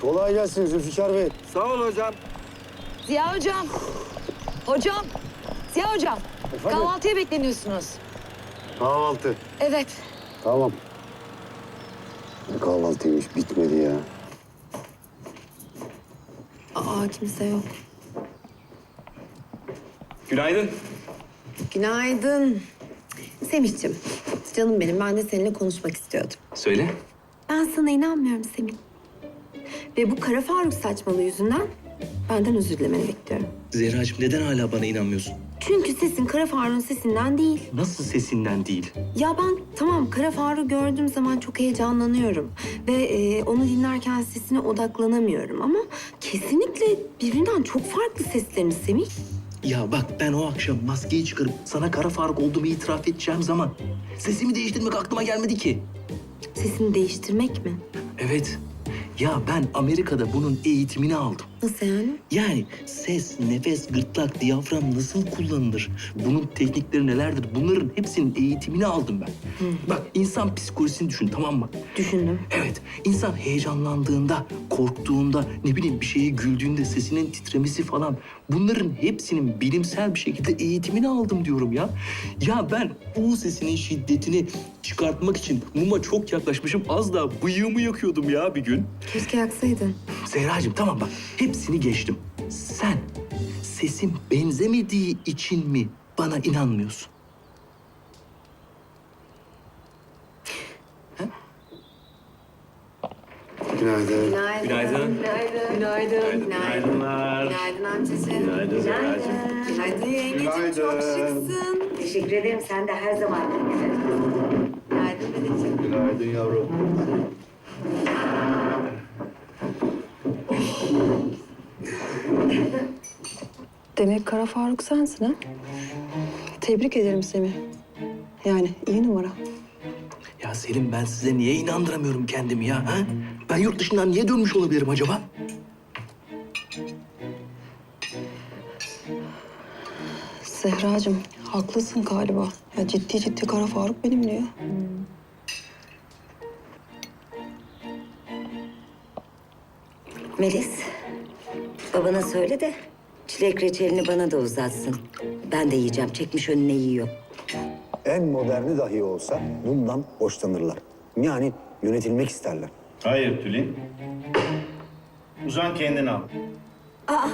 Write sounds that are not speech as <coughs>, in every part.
Kolay gelsin Zülfikar Bey. Sağ ol hocam. Ziya hocam. Hocam. Ziya hocam. Efendim? Kahvaltıya bekleniyorsunuz. Kahvaltı. Evet. Tamam. Ne kahvaltıymış bitmedi ya. Aa kimse yok. Günaydın. Günaydın. Semih'ciğim. Canım benim ben de seninle konuşmak istiyordum. Söyle. Ben sana inanmıyorum Semih. Ve bu Kara Faruk saçmalığı yüzünden benden özür dilemeni bekliyorum. Zehracığım neden hala bana inanmıyorsun? Çünkü sesin Kara Faruk'un sesinden değil. Nasıl sesinden değil? Ya ben tamam Kara Faruk'u gördüğüm zaman çok heyecanlanıyorum. Ve e, onu dinlerken sesine odaklanamıyorum. Ama kesinlikle birbirinden çok farklı sesleriniz Semih. Ya bak ben o akşam maskeyi çıkarıp sana Kara Faruk olduğumu itiraf edeceğim zaman sesimi değiştirmek aklıma gelmedi ki. Sesini değiştirmek mi? Evet. Ya ben Amerika'da bunun eğitimini aldım. Nasıl yani? Yani ses, nefes, gırtlak, diyafram nasıl kullanılır? Bunun teknikleri nelerdir? Bunların hepsinin eğitimini aldım ben. Bak insan psikolojisini düşün tamam mı? Düşündüm. Evet, insan heyecanlandığında, korktuğunda, ne bileyim bir şeye güldüğünde sesinin titremesi falan bunların hepsinin bilimsel bir şekilde eğitimini aldım diyorum ya. Ya ben U sesinin şiddetini çıkartmak için muma çok yaklaşmışım. Az daha bıyığımı yakıyordum ya bir gün. Keşke yaksaydın. Zehracığım tamam bak hepsini geçtim. Sen sesim benzemediği için mi bana inanmıyorsun? Günaydın. Günaydın. Günaydın. Günaydın. Günaydın. Günaydınlar. Günaydın amcacığım. Günaydın Zehracığım. Günaydın yengeciğim. Çok Günaydın. şıksın. Teşekkür ederim. Sen de her zaman güzel. Günaydın dedeciğim. Günaydın yavrum. Demek Kara Faruk sensin ha? Tebrik ederim Semih. Yani iyi numara. Ya Selim ben size niye inandıramıyorum kendimi ya? Ha? Ben yurt dışından niye dönmüş olabilirim acaba? Zehracığım haklısın galiba. Ya ciddi ciddi Kara Faruk benim diyor. Melis, babana söyle de çilek reçelini bana da uzatsın. Ben de yiyeceğim. Çekmiş önüne yiyor. En moderni dahi olsa bundan hoşlanırlar. Yani yönetilmek isterler. Hayır Tülin. Uzan kendini al. Aa,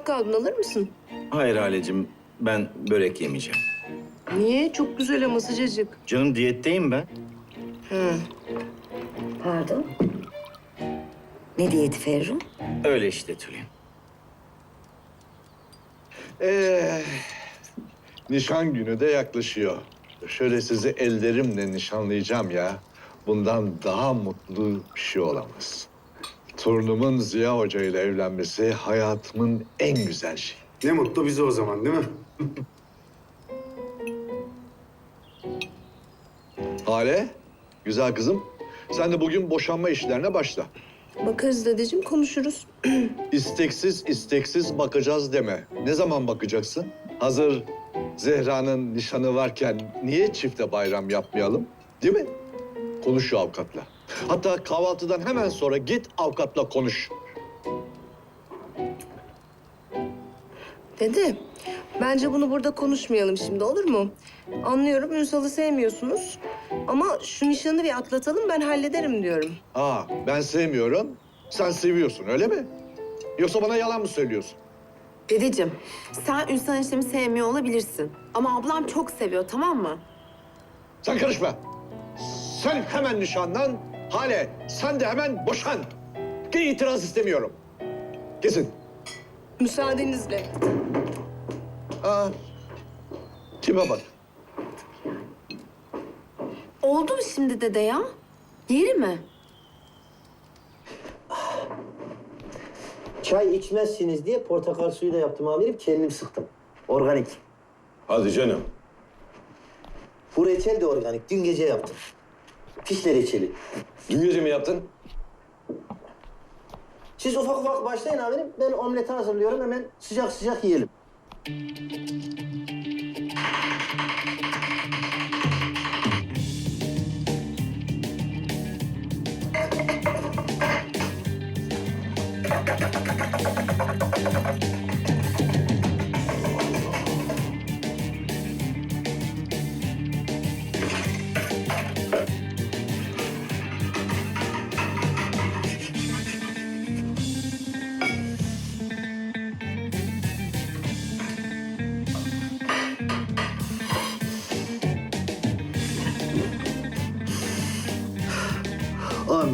uzak kaldın. Alır mısın? Hayır Halecim, ben börek yemeyeceğim. Niye? Çok güzel ama sıcacık. Canım diyetteyim ben. pardon. Ne diyeti Ferru? Öyle işte Tülin. Ee, nişan günü de yaklaşıyor. Şöyle sizi ellerimle nişanlayacağım ya. Bundan daha mutlu bir şey olamaz. Torunumun Ziya Hoca ile evlenmesi hayatımın en güzel şeyi. Ne mutlu bize o zaman değil mi? <laughs> Hale, güzel kızım. Sen de bugün boşanma işlerine başla. Bakarız dedeciğim, konuşuruz. <clears throat> İsteksiz isteksiz bakacağız deme. Ne zaman bakacaksın? Hazır Zehra'nın nişanı varken niye çifte bayram yapmayalım? Değil mi? Konuş şu avukatla. Hatta kahvaltıdan hemen sonra git avukatla konuş. Dede, bence bunu burada konuşmayalım şimdi, olur mu? Anlıyorum, Ünsal'ı sevmiyorsunuz. Ama şu nişanı bir atlatalım, ben hallederim diyorum. Aa ben sevmiyorum, sen seviyorsun öyle mi? Yoksa bana yalan mı söylüyorsun? Dedeciğim, sen Ünsal eniştemi sevmiyor olabilirsin. Ama ablam çok seviyor, tamam mı? Sen karışma. Sen hemen nişanlan. Hale sen de hemen boşan. Ki itiraz istemiyorum. Kesin. Müsaadenizle. Aa, kime bak. Oldu mu şimdi dede ya? Yeri mi? Çay içmezsiniz diye portakal suyu da yaptım amirim. Kendim sıktım. Organik. Hadi canım. Bu reçel de organik. Dün gece yaptım. Fişle reçeli. Dün gece mi yaptın? Siz ufak ufak başlayın amirim. Ben omleti hazırlıyorum. Hemen sıcak sıcak yiyelim.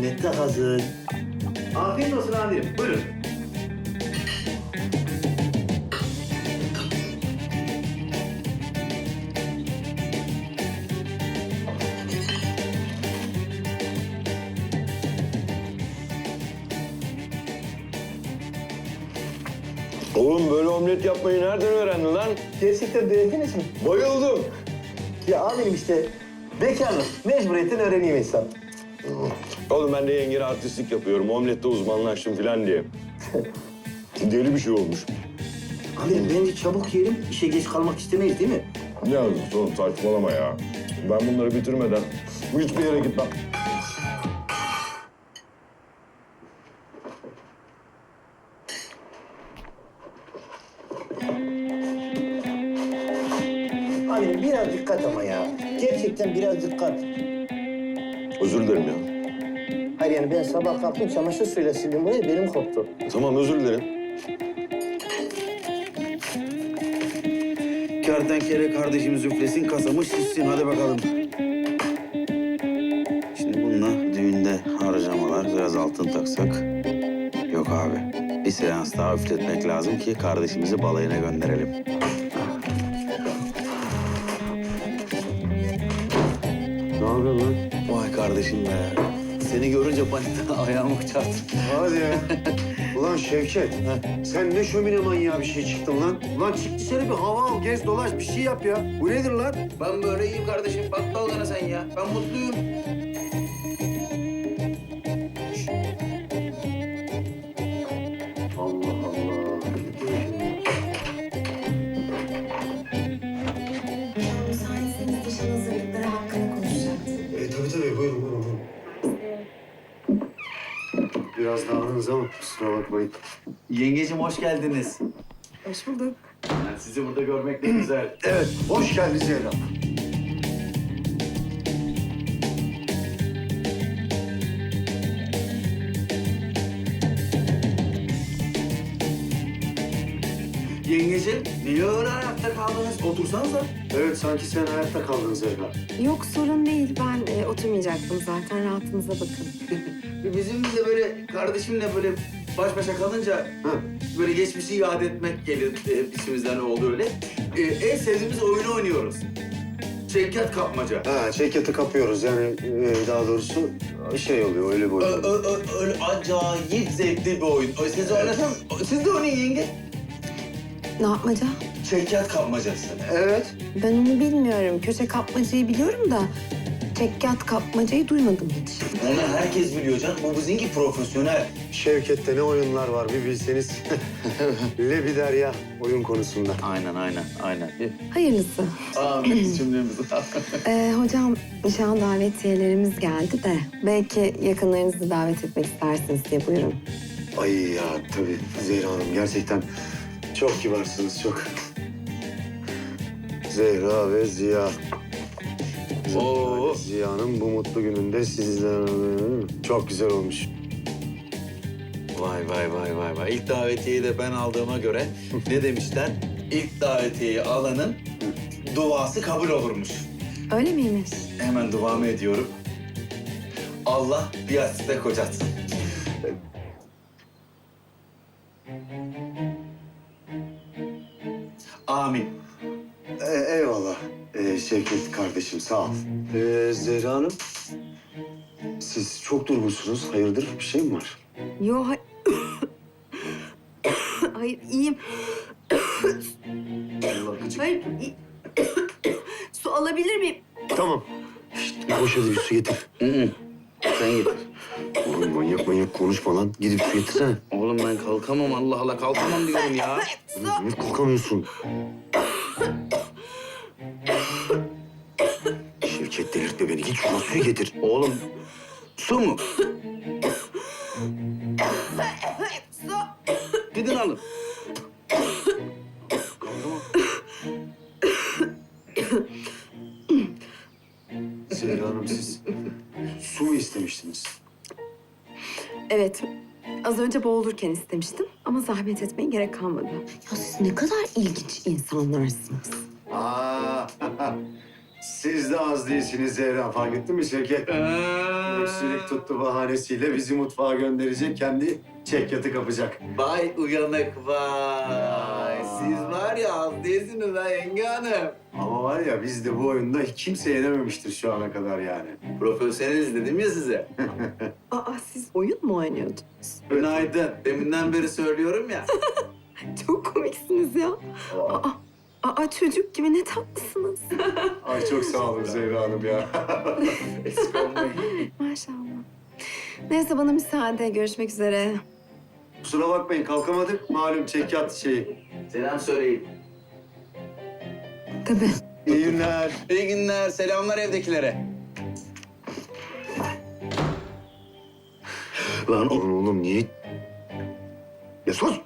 De hazır. Afiyet olsun amirim. Buyurun. Oğlum böyle omlet yapmayı nereden öğrendin lan? Gerçekten beğendiniz mi? Bayıldım. Ya amirim işte bekarlık. Mecburiyetten öğreneyim insan. Oğlum ben de yengere artistlik yapıyorum. Omlette uzmanlaştım falan diye. <laughs> Deli bir şey olmuş. Amirim bence çabuk yiyelim. İşe geç kalmak istemeyiz değil mi? Ne yazık oğlum saçmalama ya. Ben bunları bitirmeden hiçbir yere gitmem. Amirim biraz dikkat ama ya. Gerçekten biraz dikkat. Özür dilerim ya. Hayır yani ben sabah kalktım çamaşır suyuyla sildim burayı benim koptu. Tamam özür dilerim. Kertenkele kardeşimiz üflesin, kasamız şişsin. Hadi bakalım. Şimdi bununla düğünde harcamalar, biraz altın taksak. Yok abi. Bir seans daha üfletmek lazım ki kardeşimizi balayına gönderelim. Ne yapıyorsun lan? Vay kardeşim be. Seni görünce panikten <laughs> ayağımı çarptı. Hadi ya. <laughs> Ulan Şevket, sen ne şömine manyağı bir şey çıktın lan. Ulan çık dışarı bir hava al, gez dolaş, bir şey yap ya. Bu nedir lan? Ben böyle iyiyim kardeşim. Bak dalgana sen ya. Ben mutluyum. Biraz dağınız ama kusura bakmayın. Yengeciğim hoş geldiniz. Hoş bulduk. Yani sizi burada görmek de güzel. <clears throat> Evet, hoş geldin Zehra. Yengeciğim niye öyle ayakta kaldınız? Otursanıza. Evet, sanki sen hayatta kaldın Zehra. Yok sorun değil. Ben e, oturmayacaktım zaten. Rahatınıza bakın. <laughs> Bizim de böyle kardeşimle böyle baş başa kalınca böyle geçmişi yad etmek gelir e, içimizden oldu öyle. E, en sevdiğimiz oyunu oynuyoruz. Çekyat kapmaca. Ha, çekyatı kapıyoruz yani e, daha doğrusu şey oluyor, öyle bir Ö, oyun. ö, ö, öyle acayip zevkli bir oyun. Ö, Siz oynasam, siz de oynayın yenge. Ne yapmaca? Çekyat kapmacası. Evet. Ben onu bilmiyorum. Köşe kapmacayı biliyorum da çekyat kapmacayı duymadım hiç. Onu herkes biliyor canım. Bu bizimki profesyonel. Şevket'te ne oyunlar var bir bilseniz. <laughs> Lebi derya oyun konusunda. Aynen, aynen, aynen. Hayırlısı. Amin cümlemizi. <laughs> Ee, hocam nişan davetiyelerimiz geldi de belki yakınlarınızı davet etmek istersiniz diye buyurun. Ay ya tabii Zehra Hanım gerçekten çok kibarsınız çok. Zehra ve Ziya. Oo. ve Ziya'nın bu mutlu gününde sizler çok güzel olmuş. Vay vay vay vay vay. İlk davetiyeyi de ben aldığıma göre <laughs> ne demişler? İlk davetiyeyi alanın duası kabul olurmuş. Öyle miymiş? Hemen duamı ediyorum. Allah bir asiste kocatsın. Amin. Şevket kardeşim sağ ol. E, Zehra Hanım siz çok durgunsunuz. Hayırdır bir şey mi var? Yo hay... <coughs> Hayır iyiyim. Hayır. <coughs> Su alabilir miyim? Tamam. koş hadi bir su getir. Hı hı. Sen git. Oğlum manyak manyak konuşma lan. Gidip su getirsene. Oğlum ben kalkamam Allah Allah kalkamam diyorum ya. Niye kalkamıyorsun? Şevket delirtme beni. Git şuna suyu getir. Oğlum su mu? Gidin alın. Zehra Hanım siz su mu istemiştiniz? Evet. Az önce boğulurken istemiştim ama zahmet etmeye gerek kalmadı. Ya siz ne kadar ilginç insanlarsınız. Siz de az değilsiniz Zehra. Fark ettin mi Şevket? Öksürük tuttu bahanesiyle bizi mutfağa gönderecek. Kendi çekyatı kapacak. Vay uyanık vay. Siz var ya az değilsiniz ha yenge hanım. Ama var ya biz de bu oyunda kimse yenememiştir şu ana kadar yani. Profesyoneliz dedim ya size. <laughs> Aa siz oyun mu oynuyordunuz? Günaydın. Deminden beri söylüyorum ya. <laughs> Çok komiksiniz ya. Aa, aa çocuk gibi ne tatlısınız. <laughs> Ay çok sağ olun Zehra Hanım ya. <laughs> Eksik olmayın. Maşallah. Neyse bana müsaade. Görüşmek üzere. Kusura bakmayın kalkamadık. Malum çekyat şeyi. Selam söyleyin. Tabii. İyi günler. İyi günler. Selamlar evdekilere. Lan oğlum niye... Ya sus!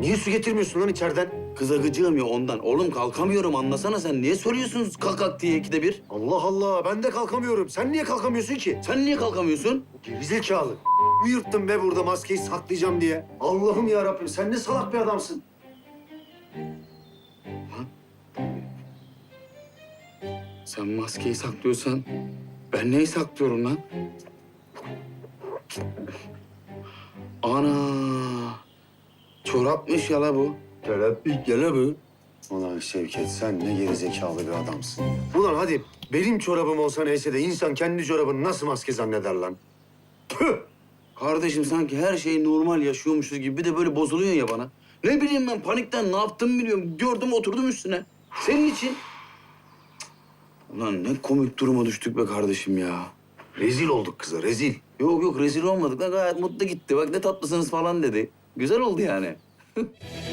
Niye su getirmiyorsun lan içeriden? Kıza gıcığım ya ondan. Oğlum kalkamıyorum anlasana sen. Niye soruyorsunuz kalk kalk diye ikide bir? Allah Allah ben de kalkamıyorum. Sen niye kalkamıyorsun ki? Sen niye kalkamıyorsun? Gerizekalı. Mi yırttın be burada maskeyi saklayacağım diye? Allah'ım ya Rabbim sen ne salak bir adamsın. Sen maskeyi saklıyorsan ben neyi saklıyorum lan? Ana! Çorapmış ya la bu. Terapi. Gele bu. Ulan Şevket sen ne gerizekalı bir adamsın. Ulan hadi benim çorabım olsa neyse de insan kendi çorabını nasıl maske zanneder lan? Tüh! Kardeşim sanki her şey normal yaşıyormuşuz gibi bir de böyle bozuluyor ya bana. Ne bileyim ben panikten ne yaptım biliyorum. Gördüm oturdum üstüne. Senin için. Ulan ne komik duruma düştük be kardeşim ya. Rezil olduk kıza rezil. Yok yok rezil olmadık. lan. Gayet mutlu gitti. Bak ne tatlısınız falan dedi. Güzel oldu yani. <laughs>